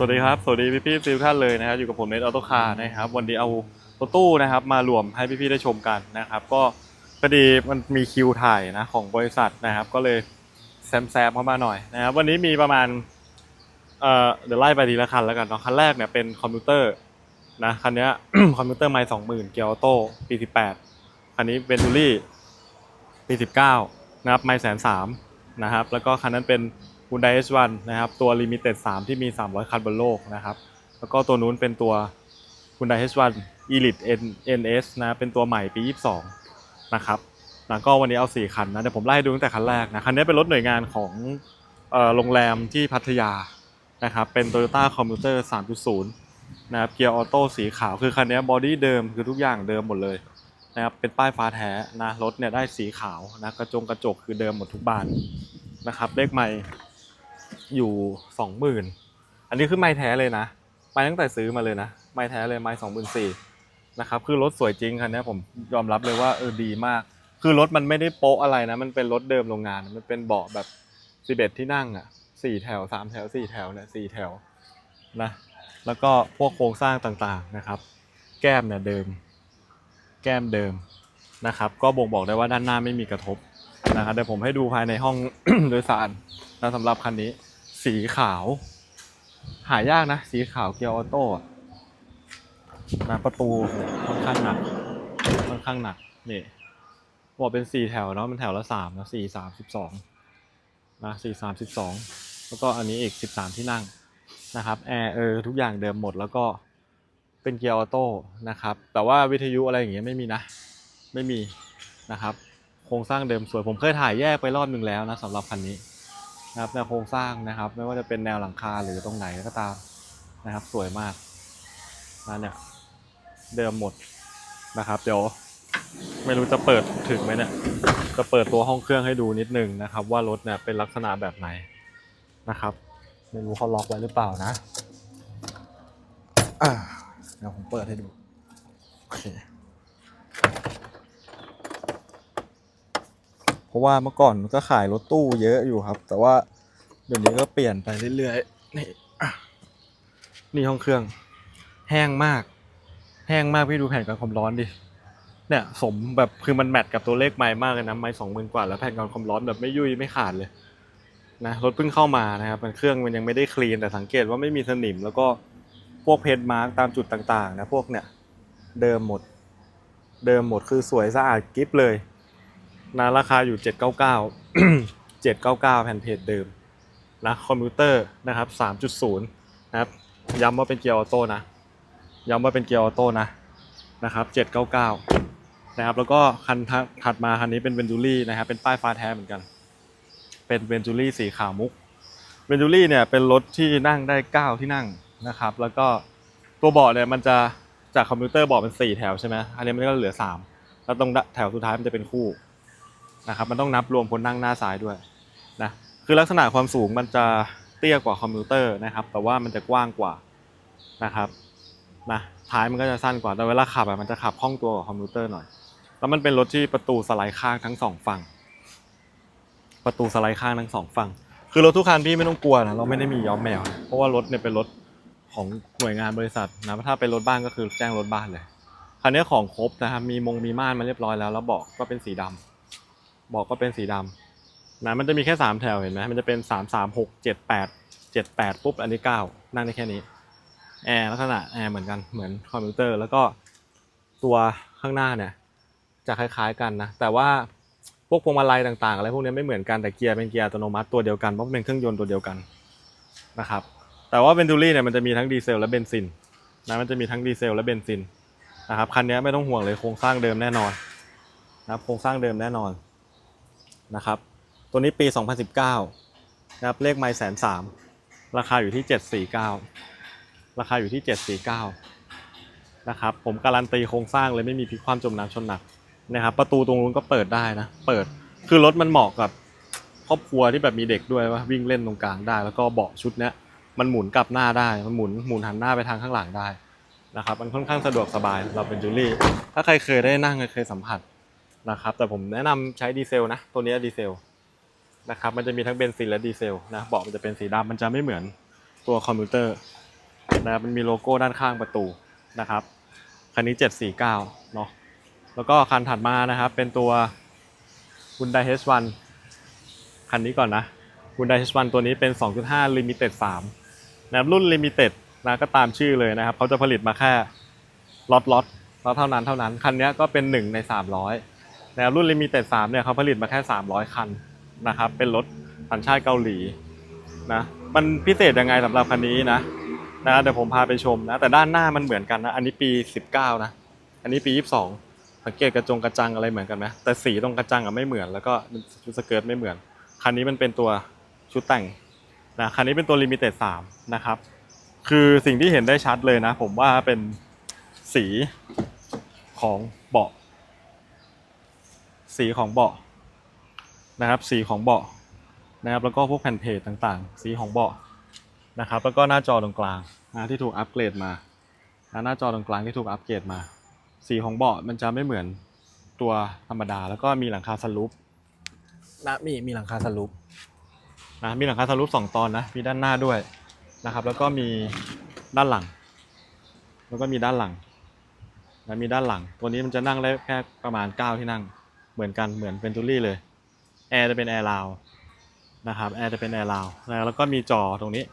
สวัสดีครับ สวัสดีพี่พี่ๆทุกท่านเลยนะครับอยู่กับผมเนทออโตคาร์นะครับ วันนี้เอารถตู้นะครับมารวมให้พี่พี่ๆได้ชมกันนะครับ ก็พอดีมันมีคิวถ่ายนะของบริษัทนะครับ ก็เลยแซมแซมเข้ามาหน่อยนะครับ วันนี้มีประมาณเอ่อเดี๋ยวไล่ไปทีละคันแล้วกันเนาะคันแรกเนี่ยเป็นคอมพิวเตอร์นะคันเนี้ยคอมพิวเตอร์ไมล์สองหมื่นเกียร์ออโต้ปีสิบแปดคันนี้เวนทูรี่ปีสิบเก้านะครับไมล์แสนสามนะครับ แล้วก็คันนั้นเป็น Hyundai H1 นะครับตัว Limited 3 ที่มี 300 คันบนโลกนะครับ แล้วก็ตัวนู้นเป็นตัว Hyundai H1 Elite NS นะเป็นตัวใหม่ปี 22 นะครับแล้วก็วันนี้เอา 4 คันนะเดี๋ยวผมไล่ดูตั้งแต่คันแรกนะคันนี้เป็นรถหน่วยงานของโรงแรมที่พัทยานะครับเป็น Toyota Commuter 3.0นะครับเกียร์ออโต้สีขาวคือคันนี้บอดี้เดิมคือทุกอย่างเดิมหมดเลยนะครับเป็นป้ายฟ้าแท้นะรถเนี่ยได้สีขาวนะกระจงกระจกคือเดิมหมดทุกบานนะครับเลขไมล์ อยู่สองหมื่นอันนี้คือไม้แท้เลยนะไม้ตั้งแต่ซื้อมาเลยนะไม้แท้เลยไม้สองหมื่นสี่นะครับคือรถสวยจริงคันนี้ผมยอมรับเลยว่าเออดีมาก คือรถมันไม่ได้โป๊ะอะไรนะ มันเป็นรถเดิมโรงงาน มันเป็นเบาะแบบสิบเอ็ดที่นั่งอะสี่แถวสามแถวสี่แถวเนี่ยสี่แถวนะแล้วก็พวกโครงสร้างต่างๆนะครับ แก้มเนี่ยเดิม แก้มเดิมนะครับ ก็บ่งบอกได้ว่าด้านหน้าไม่มีกระทบนะครับเดี๋ยวผมให้ดูภายในห้องโดยสารนะสำหรับคันนี้ สีขาว หายากนะ สีขาวเกียร์ออโต้นะประตูค่อนข้างหนักค่อนข้างหนักนี่บอกเป็นสี่แถวเนาะมันแถวละสามนะสี่สามสิบสองนะสี่สามสิบสองแล้วก็อันนี้อีกสิบสามที่นั่งนะครับแอร์เออทุกอย่างเดิมหมดแล้วก็เป็นเกียร์ออโต้นะครับ แต่ว่าวิทยุอะไรอย่างเงี้ยไม่มีนะ ไม่มีนะครับ โครงสร้างเดิมสวยผมเคยถ่ายแยกไปรอบหนึ่งแล้วนะสำหรับคันนี้ นะครับแนวโครงสร้างนะครับ ไม่ว่าจะเป็นแนวหลังคาหรือตรงไหนก็ตามนะครับ สวยมากนะเนี่ยเดิมหมดนะครับเดี๋ยวไม่รู้จะเปิดถึงไหมเนี่ยจะเปิดตัวห้องเครื่องให้ดูนิดนึงนะครับ ว่ารถเนี่ยเป็นลักษณะแบบไหนนะครับ ไม่รู้เขาล็อกไว้หรือเปล่านะอ่าเดี๋ยวผมเปิดให้ดูโอเค เพราะว่าเมื่อก่อนก็ขายรถตู้เยอะอยู่ครับ แต่ว่าเดี๋ยวนี้ก็เปลี่ยนไปเรื่อยๆนี่นี่ห้องเครื่อง แห้งมาก แห้งมากพี่ดูแผ่นกันความร้อนดิเนี่ยสมแบบคือมันแมทกับตัวเลขไม้มากเลยนะไม้สองหมื่นกว่าแล้วแผ่นกันความร้อนแบบไม่ยุ่ยไม่ขาดเลยนะรถเพิ่งเข้ามานะครับมันเครื่องมันยังไม่ได้คลีนแต่สังเกตว่าไม่มีสนิม แล้วก็พวกเพจมาร์กตามจุดต่างๆ นะพวกเนี่ยเดิมหมด เดิมหมดคือสวยสะอาดกิฟเลย นะราคาอยู่ 799 799 แผ่นเพจเดิมนะคอมพิวเตอร์นะครับ 3.0 นะครับย้ำว่าเป็นเกียร์ออโต้นะย้ำว่าเป็นเกียร์ออโต้นะนะครับ 799 นะครับ แล้วก็คันถัดมาคันนี้เป็นเวนจูรี่นะครับ เป็นป้ายฟ้าแท้เหมือนกัน เป็นเวนจูรี่สีขาวมุกเวนจูรี่เนี่ยเป็นรถที่นั่งได้ 9 ที่นั่งนะครับ แล้วก็ตัวเบาะเนี่ยมันจะจากคอมพิวเตอร์เบาะเป็น 4 แถวใช่ไหมอันนี้มันก็เหลือ 3 แล้วตรงแถวสุดท้ายมันจะเป็นคู่ นะครับมันต้องนับรวมคนนั่งหน้าซ้ายด้วยนะคือลักษณะความสูงมันจะเตี้ยกว่าคอมพิวเตอร์นะครับ แต่ว่ามันจะกว้างกว่านะครับนะท้ายมันก็จะสั้นกว่าแต่เวลาขับอะมันจะขับคล่องตัวกว่าคอมพิวเตอร์หน่อยแล้วมันเป็นรถที่ประตูสไลด์ข้างทั้งสองฝั่ง ประตูสไลด์ข้างทั้งสองฝั่ง คือรถทุกคันพี่ไม่ต้องกลัวนะเราไม่ได้มีย้อมแมวนะเพราะว่ารถเนี่ยเป็นรถของหน่วยงานบริษัทนะถ้าเป็นรถบ้านก็คือแจ้งรถบ้านเลยคันนี้ของครบนะครับมีมงมีม่านมาเรียบร้อยแล้วแล้วบอกก็เป็นสีดำเบอกก็เป็นสีดำนะมันจะมีแค่สามแถวเห็นไหมมันจะเป็นสามสามหกเจ็ดแปดเจ็ดแปดปุ๊บอันนี้เก้านั่งได้แค่นี้แอร์ลักษณะแอร์เหมือนกันเหมือนคอมพิวเตอร์ แล้วก็ตัวข้างหน้าเนี่ยจะคล้ายๆกันนะ แต่ว่าพวกพวงมาลัยต่างๆ อะไรพวกนี้ไม่เหมือนกันแต่เกียร์เป็นเกียร์อัตโนมัติตัวเดียวกันเพราะมันเป็นเครื่องยนต์ตัวเดียวกันนะครับแต่ว่าเวนตูรี่เนี่ยมันจะมีทั้งดีเซลและเบนซินนะมันจะมีทั้งดีเซลและเบนซินนะครับคันนี้ไม่ต้องห่วงเลยโครงสร้างเดิมแน่นอนนะครับโครงสร้างเดิมแน่นอน นะครับ ตัวนี้ปี 2019 นะครับ เลขไม่แสนสามราคาอยู่ที่ 749 ราคาอยู่ที่ 749 นะครับ ผมการันตีโครงสร้างเลยไม่มีพลิกความจมน้ำชนหนักนะครับ ประตูตรงนู้นก็เปิดได้นะ เปิด คือรถมันเหมาะกับครอบครัวที่แบบมีเด็กด้วยว่าวิ่งเล่นตรงกลางได้ แล้วก็เบาะชุดเนี้ยมันหมุนกลับหน้าได้ มันหมุนหมุนหันหน้าไปทางข้างหลังได้นะครับ มันค่อนข้างสะดวกสบายเราเป็นจูลี่ ถ้าใครเคยได้นั่งเคยสัมผัส นะครับ แต่ผมแนะนำใช้ดีเซลนะ ตัวนี้ดีเซลนะครับ มันจะมีทั้งเบนซินและดีเซลนะเบาะมันจะเป็นสีดำมันจะไม่เหมือนตัวคอมพิวเตอร์นะครับมันมีโลโก้ด้านข้างประตูนะครับ คันนี้ 749เนาะ แล้วก็คันถัดมานะครับ เป็นตัว Hyundai H1 คันนี้ก่อนนะ Hyundai H1 ตัวนี้เป็น 2.5 Limited 3นะครับรุ่น Limited นะก็ตามชื่อเลยนะครับ เขาจะผลิตมาแค่ล็อตล็อตล็อตเท่านั้นเท่านั้น คันนี้ก็เป็น 1 ใน 300 นะครับรุ่น Limited 3เนี่ยเขาผลิตมาแค่ 300 คันนะครับเป็นรถสัญชาติเกาหลีนะมันพิเศษยังไงสำหรับคันนี้นะนะเดี๋ยวผมพาไปชมนะแต่ด้านหน้ามันเหมือนกันนะอันนี้ปี 19 นะ อันนี้ปี 22 สังเกตกระจงกระจังอะไรเหมือนกันไหมแต่สีตรงกระจังอะไม่เหมือน แล้วก็ชุดสเกิร์ตไม่เหมือนคันนี้มันเป็นตัวชุดแต่งนะคันนี้เป็นตัว Limited 3นะครับคือสิ่งที่เห็นได้ชัดเลยนะ ผมว่าเป็นสีของเบาะ สีของเบาะนะครับ สีของเบาะนะครับ แล้วก็พวกแผ่นเพจต่างๆ สีของเบาะนะครับ แล้วก็หน้าจอตรงกลางนะที่ถูกอัปเกรดมาหน้าจอตรงกลางที่ถูกอัปเกรดมา สีของเบาะมันจะไม่เหมือนตัวธรรมดา แล้วก็มีหลังคาสลูปนะมีมีหลังคาสลูปนะมีหลังคาสลูปสองตอนนะมีด้านหน้าด้วยนะครับ แล้วก็มีด้านหลัง แล้วก็มีด้านหลังนะมีด้านหลัง ตัวนี้มันจะนั่งได้แค่ประมาณ 9 ที่นั่ง เหมือนกันเหมือนเป็นจูรี่เลยแอร์จะเป็นแอร์ลาวนะครับแอร์จะเป็นแอร์ลาวแล้วก็มีจอตรงนี้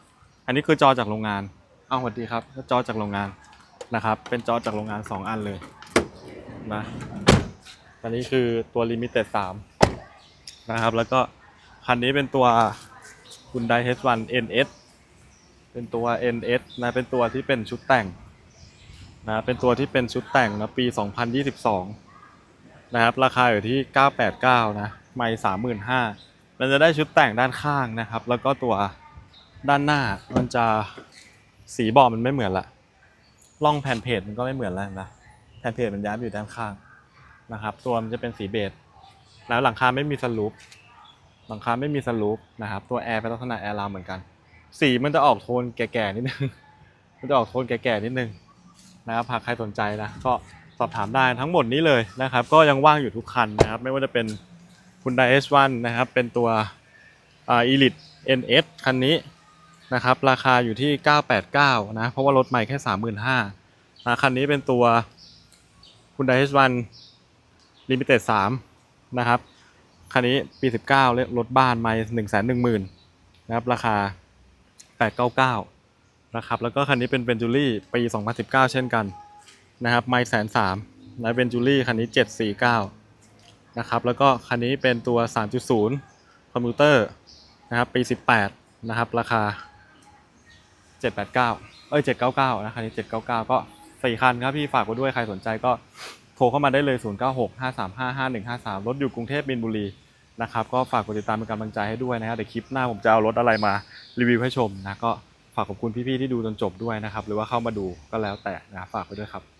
อันนี้คือจอจากโรงงานเอาสวัสดีครับจอจากโรงงานนะครับ เป็นจอจากโรงงาน 2 อันเลยนะอันนี้คือตัว Limited 3นะครับ แล้วก็คันนี้เป็นตัว Hyundai H1 NS เป็นตัว NS นะเป็นตัวที่เป็นชุดแต่งนะเป็นตัวที่เป็นชุดแต่งนะปี 2022 นะครับ ราคาอยู่ที่ 989 นะไม่35,000มันจะได้ชุดแต่งด้านข้างนะครับ แล้วก็ตัวด้านหน้ามันจะสีบาะมันไม่เหมือนละล่องแผ่นเพจมันก็ไม่เหมือนแล้วนะแผ่นเพจมันย้ายอยู่ด้านข้างนะครับ ตัวมันจะเป็นสีเบจแล้วหลังคาไม่มีสลูปหลังคาไม่มีสลูปนะครับ ตัวแอร์เป็นลักษณะแอร์ราวเหมือนกัน สีมันจะออกโทนแก่ๆนิดนึงมันจะออกโทนแก่ๆนิดนึงนะครับหากใครสนใจนะก็ สอบถามได้ทั้งหมดนี้เลยนะครับ ก็ยังว่างอยู่ทุกคันนะครับ ไม่ว่าจะเป็น Hyundai H1 นนะครับ เป็นตัวอ่า Elite NS คันนี้นะครับ ราคาอยู่ที่ 989 นะ เพราะว่ารถใหม่แค่ 35,000นะคันนี้เป็นตัว Hyundai H1 Limited 3นะครับ คันนี้ปี 19เลขรถบ้านไม่1 1 0 0 0 0นะครับ ราคา 899 นะครับ แล้วก็คันนี้เป็นเบนจูรี่ปี 2019 เช่นกัน นะครับไม่แสนสามนะเบนจูรี่คันนี้ 749 นะครับ แล้วก็คันนี้เป็นตัว 3.0 คอมพิวเตอร์นะครับปี 18 นะครับ ราคา 789 เอ้ย 799 นะคันนี้ 799 ก็สี่คันครับพี่ฝากไว้ด้วยใครสนใจก็โทรเข้ามาได้เลย 096 535 5153 รถอยู่กรุงเทพมินบุรีนะครับ ก็ฝากกดติดตามเป็นกำลังใจให้ด้วยนะครับเดี๋ยวคลิปหน้าผมจะเอารถอะไรมารีวิวให้ชมนะก็ฝากขอบคุณพี่ๆที่ดูจนจบด้วยนะครับ หรือว่าเข้ามาดูก็แล้วแต่นะฝากไว้ด้วยครับ